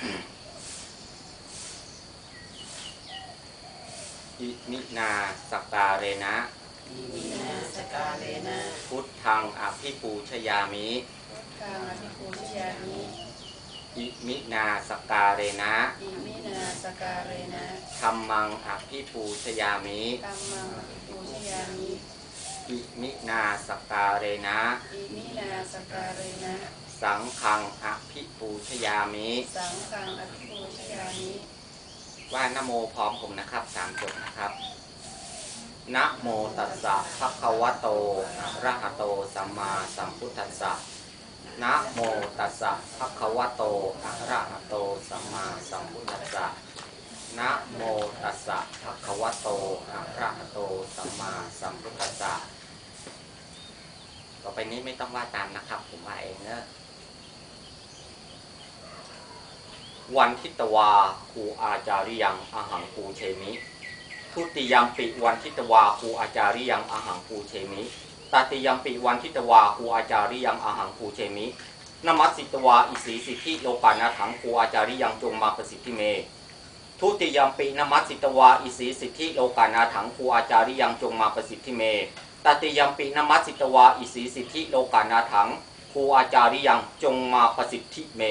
อิมินาสกการเรนะ อิมินาสกาเลนะ พุทธังอภิปูชยามิทางอภิปูชยามิอิมินาสกการเรนะ อิมินาสกาเลนะธรรมังอภิปูชยามิตัมมังอภิปูชยามิอิมินาสกการเรนะ อิมินาสกาเลนะ สังฆังอภิปูชยามิสังฆังอภิปูชยามิว่านโมพร้อมผมนะครับสามจบนะครับนะโมตัสสะภะคะวะโตอะระหะโตสัมมาสัมพุทธัสสะนะโมตัสสะภะคะวะโตอะระหะโตสัมมาสัมพุทธัสสะนะโมตัสสะภะคะวะโตอะระหะโตสัมมาสัมพุทธัสสะต่อไปนี้ไม่ต้องว่าตามนะครับ ผมว่าเองเนอะ วันทิตวาครูอาจาริยังอาหังปูเชมิ ทุติยมปิวันทิตวาครูอาจาริยังอาหังปูเชมิตติยมปิวันทิตวาครูอาจาริยังอาหังปูเชมินมัสสิตวาอิสีสิทธิโลกานาถังครูอาจาริยังจงมาประสิทธิเม ทุติยมปินมัสสิตวาอิสีสิทธิโลกานาถังครูอาจาริยังจงมาประสิทธิเมตติยมปินมัสสิตวาอิสีสิทธิโลกานาถังครูอาจาริยังจงมาประสิทธิเม